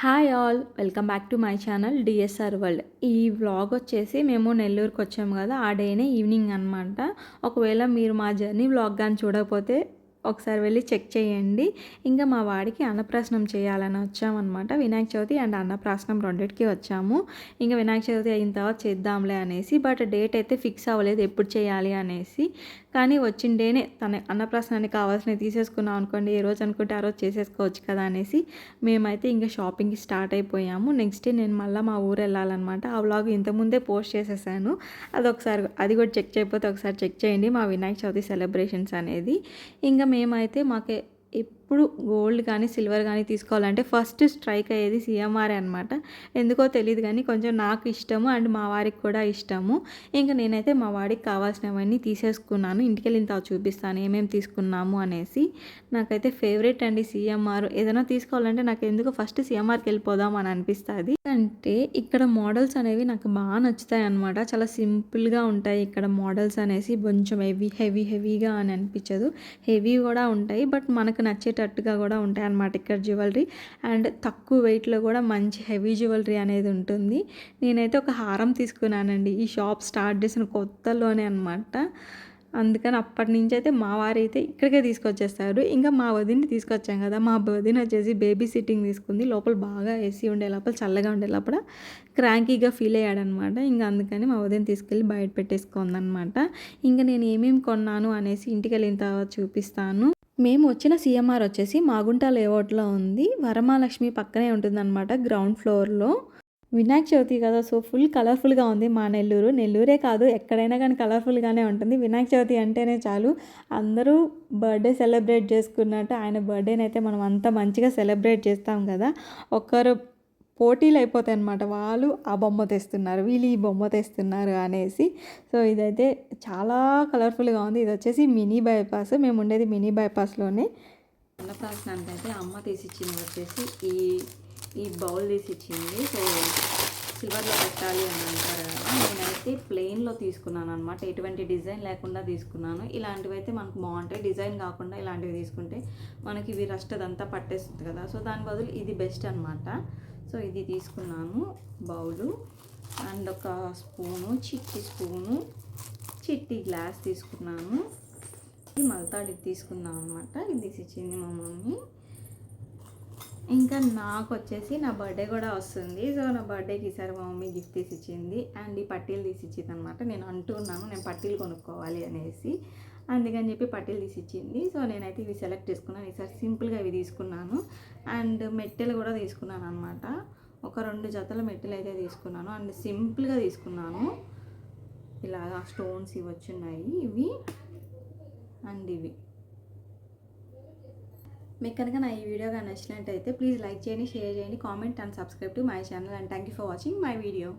Hi all welcome back to my channel DSR world ఈ vlog వచ్చేసి మేము నెల్లూరుకి వచ్చాము కదా ఆ డేనే ఈవినింగ్ అనమాట ఒకవేళ మీరు మా జర్నీ వ్లాగ్ కానీ చూడకపోతే ఒకసారి వెళ్ళి చెక్ చేయండి. ఇంకా మా వాడికి అన్నప్రాసనం చేయాలని వచ్చామన్నమాట. వినాయక చవితి అండ్ అన్నప్రాసనం రెండింటికి వచ్చాము. ఇంకా వినాయక చవితి అయిన తర్వాత చేద్దాంలే అనేసి బట్ డేట్ అయితే ఫిక్స్ అవ్వలేదు ఎప్పుడు చేయాలి అనేసి. కానీ వచ్చిండేనే తన అన్నప్రాసనానికి కావాల్సినవి తీసేసుకున్నాం అనుకోండి ఏ రోజు అనుకుంటే ఆ రోజు చేసేసుకోవచ్చు కదా అనేసి మేమైతే ఇంకా షాపింగ్కి స్టార్ట్ అయిపోయాము. నెక్స్ట్ డే నేను మళ్ళీ మా ఊరు వెళ్ళాలన్నమాట. ఆ వ్లాగ్ ఇంతకుముందే పోస్ట్ చేసేసాను. అది ఒకసారి అది కూడా చెక్ చేయకపోతే ఒకసారి చెక్ చేయండి మా వినాయక చవితి సెలబ్రేషన్స్ అనేది. ఇంకా మేమైతే మాకే ఎప్పుడు గోల్డ్ కానీ సిల్వర్ కానీ తీసుకోవాలంటే ఫస్ట్ స్ట్రైక్ అయ్యేది సీఎంఆర్ అనమాట ఎందుకో తెలియదు కానీ కొంచెం నాకు ఇష్టము అండ్ మా వారికి కూడా ఇష్టము. ఇంకా నేనైతే మా వాడికి కావాల్సినవన్నీ తీసేసుకున్నాను. ఇంటికి వెళ్ళిన తర్వాత చూపిస్తాను ఏమేమి తీసుకున్నాము అనేసి. నాకైతే ఫేవరెట్ అండి సీఎంఆర్. ఏదైనా తీసుకోవాలంటే నాకు ఎందుకు ఫస్ట్ సీఎంఆర్కి వెళ్ళిపోదాం అని అనిపిస్తుంది. అంటే ఇక్కడ మోడల్స్ అనేవి నాకు బాగా నచ్చుతాయి అనమాట చాలా సింపుల్గా ఉంటాయి ఇక్కడ మోడల్స్ అనేసి. కొంచెం హెవీ హెవీ హెవీగా అని అనిపించదు. హెవీ కూడా ఉంటాయి. బట్ మనకు నచ్చేటట్టుగా కూడా ఉంటాయి అన్నమాట ఇక్కడ జ్యువెలరీ. అండ్ తక్కువ వెయిట్లో కూడా మంచి హెవీ జ్యువెలరీ అనేది ఉంటుంది. నేనైతే ఒక హారం తీసుకున్నానండి. ఈ షాప్ స్టార్ట్ చేసిన కొత్తలోనే అనమాట అందుకని అప్పటి నుంచి అయితే మా వారు అయితే ఇక్కడికే తీసుకొచ్చేస్తారు. ఇంకా మా వదిని తీసుకొచ్చాం కదా. మా వదిన వచ్చేసి బేబీ సిట్టింగ్ తీసుకుంది. లోపల బాగా ఏసీ ఉండే లోపల చల్లగా ఉండే లోపల క్రాంకీగా ఫీల్ అయ్యాడనమాట ఇంకా అందుకని మా వదిన తీసుకెళ్ళి బయట పెట్టేసుకుందనమాట ఇంకా నేను ఏమేమి కొన్నాను అనేసి ఇంటికి వెళ్ళిన తర్వాత చూపిస్తాను. మేము వచ్చిన సిఎంఆర్ వచ్చేసి మాగుంట లేఅవుట్లో ఉంది. వరమాలక్ష్మి పక్కనే ఉంటుందన్నమాట గ్రౌండ్ ఫ్లోర్లో. వినాయక చవితి కదా సో ఫుల్ కలర్ఫుల్గా ఉంది మా నెల్లూరు. నెల్లూరే కాదు ఎక్కడైనా కానీ కలర్ఫుల్గానే ఉంటుంది. వినాయక చవితి అంటేనే చాలు అందరూ బర్త్డే సెలబ్రేట్ చేసుకున్నట్టు ఆయన బర్త్డేనైతే మనం అంత మంచిగా సెలబ్రేట్ చేస్తాం కదా. ఒక్కరు పోటీలు అయిపోతాయి అనమాట వాళ్ళు ఆ బొమ్మ తెస్తున్నారు వీళ్ళు ఈ బొమ్మ తెస్తున్నారు అనేసి. సో ఇదైతే చాలా కలర్ఫుల్గా ఉంది. ఇది వచ్చేసి మినీ బైపాస్. మేము ఉండేది మినీ బైపాస్లోనే. అన్నప్రాసనానికి అయితే అమ్మ తీసిచ్చింది వచ్చేసి ఈ ఈ బౌల్ తీసి ఇచ్చింది సో సిల్వర్లో పెట్టాలి అని అంటారు కదా. నేనైతే ప్లెయిన్లో తీసుకున్నాను అనమాట ఎటువంటి డిజైన్ లేకుండా తీసుకున్నాను. ఇలాంటివి అయితే మనకు బాగుంటాయి డిజైన్ కాకుండా ఇలాంటివి తీసుకుంటే మనకి ఇవి రస్ట్ అదంతా పట్టేస్తుంది కదా. సో దాని బదులు ఇది బెస్ట్ అనమాట సో ఇది తీసుకున్నాను బౌలు. అండ్ ఒక స్పూను చిట్టి స్పూను చిట్టి గ్లాస్ తీసుకున్నాను. ఇది మల్తాడి తీసుకున్నాను అనమాట ఇది తీసి ఇచ్చింది మా మమ్మీ. ఇంకా నాకు వచ్చేసి నా బర్త్డే కూడా వస్తుంది. సో నా బర్త్డేకి ఈసారి మా మమ్మీ గిఫ్ట్ తీసి ఇచ్చింది అండ్ ఈ పట్టీలు తీసి ఇచ్చింది అనమాట నేను అంటున్నాను నేను పట్టీలు కొనుక్కోవాలి అనేసి. అందుకని చెప్పి పట్టీలు తీసి ఇచ్చింది సో నేనైతే ఇవి సెలెక్ట్ చేసుకున్నాను. ఈసారి సింపుల్గా ఇవి తీసుకున్నాను. అండ్ మెట్టెలు కూడా తీసుకున్నాను అనమాట ఒక రెండు జతల మెట్టెలు అయితే తీసుకున్నాను. అండ్ సింపుల్గా తీసుకున్నాను. ఇలాగా స్టోన్స్ ఇవి వచ్చున్నాయి ఇవి. అండ్ ఇవి. మీకు కనుక నా ఈ వీడియో కానీ నచ్చినట్టయితే ప్లీజ్ లైక్ చేయండి షేర్ చేయండి comment and subscribe to my channel and thank you for watching my video